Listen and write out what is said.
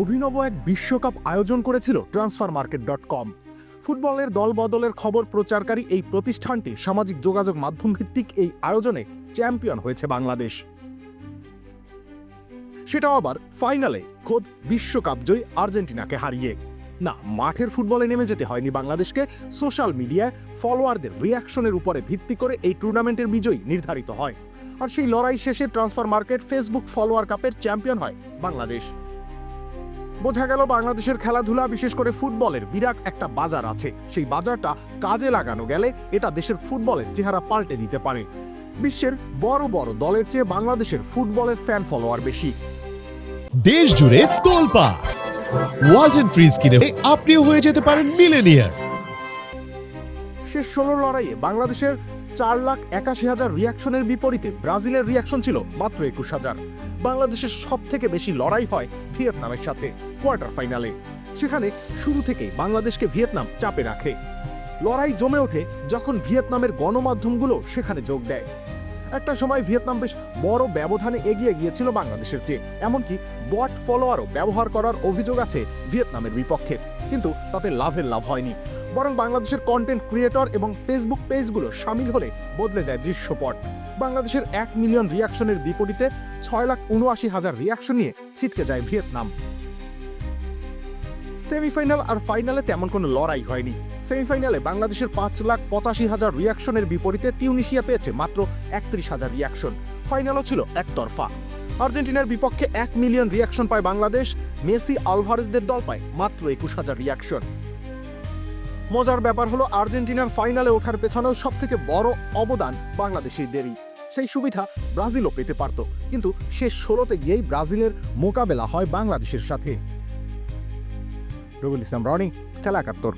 অভিনব এক বিশ্বকাপ আয়োজন করেছিল ট্রান্সফার মার্কেট ডট কম ফুটবলের দল বদলের খবর প্রচারকারী এই প্রতিষ্ঠানটি সামাজিক যোগাযোগ মাধ্যম ভিত্তিক এই আয়োজনে চ্যাম্পিয়ন হয়েছে বাংলাদেশ। সেটাও আবার ফাইনালে খোদ বিশ্বকাপ জয়ী আর্জেন্টিনাকে হারিয়ে। না, মাঠের ফুটবলে নেমে যেতে হয়নি বাংলাদেশকে, সোশ্যাল মিডিয়ায় ফলোয়ারদের রিয়াকশনের উপরে ভিত্তি করে এই টুর্নামেন্টের বিজয়ী নির্ধারিত হয়। আর সেই লড়াই শেষে ট্রান্সফার মার্কেট ফেসবুক ফলোয়ার কাপের চ্যাম্পিয়ন হয় বাংলাদেশ। বোঝা গেল বাংলাদেশের খেলাধুলা, বিশেষ করে ফুটবলের, বিরাট একটা বাজার আছে। সেই বাজারটা কাজে লাগানো গেলে এটা দেশের ফুটবলের চেহারা পাল্টে দিতে পারে। বিশ্বের বড় বড় দলের চেয়ে বাংলাদেশের ফুটবলের ফ্যান ফলোয়ার বেশি। দেশ জুড়ে তোলপা ওয়ালটন ফ্রিজ কিনে আপনিও হয়ে যেতে পারেন মিলেনিয়ার শেষ ষোলো লড়াইয়ে বাংলাদেশের চার লাখ একাশি হাজার রিয়াকশনের বিপরীতে ব্রাজিলের রিয়াকশন ছিল মাত্র একুশ হাজার। বাংলাদেশের সব থেকে বেশি লড়াই হয় ভিয়েতনামের সাথে কোয়ার্টার ফাইনালে সেখানে শুরু থেকেই বাংলাদেশকে ভিয়েতনাম চাপে রাখে। লড়াই জমে ওঠে যখন ভিয়েতনামের গণমাধ্যমগুলো সেখানে যোগ দেয়। একটা সময় ভিয়েতনাম বেশ বড় ব্যবধানে এগিয়ে গিয়েছিল বাংলাদেশের চেয়ে, এমনকি বট ফলোয়ারও ব্যবহার করার অভিযোগ আছে ভিয়েতনামের বিপক্ষে। কিন্তু তাতে লাভের লাভ হয়নি। বরং বাংলাদেশের কন্টেন্ট ক্রিয়েটর এবং ফেসবুক পেজগুলো সামিল হলে বদলে যায় দৃশ্যপট। বাংলাদেশের এক মিলিয়ন রিয়াকশনের বিপরীতে ছয় লাখ উনআশি হাজার রিয়াকশন নিয়ে ছিটকে যায় ভিয়েতনাম। সেমিফাইনাল আর ফাইনালে তেমন কোনো লড়াই হয়নি। সেমিফাইনালে বাংলাদেশের পাঁচ লাখ পঁচাশি হাজার রিয়াকশনের বিপরীতে তিউনিশিয়া পেয়েছে মাত্র একত্রিশ হাজার রিয়াকশন ফাইনালও ছিল একতরফা। আর্জেন্টিনার বিপক্ষে এক মিলিয়ন রিয়াকশন পায় বাংলাদেশ। মেসি আলভারেজদের দল পায় মাত্র একুশ হাজার রিয়াকশন মজার ব্যাপার হলো আর্জেন্টিনার ফাইনালে ওঠার পেছনেও সব থেকে বড় অবদান বাংলাদেশের দেরি। সেই সুবিধা ব্রাজিলও পেতে পারত, কিন্তু শেষ ষোলোতে গিয়েই ব্রাজিলের মোকাবেলা হয় বাংলাদেশের সাথে। রবুল ইসলাম, রনি, খেলা একাত্তর।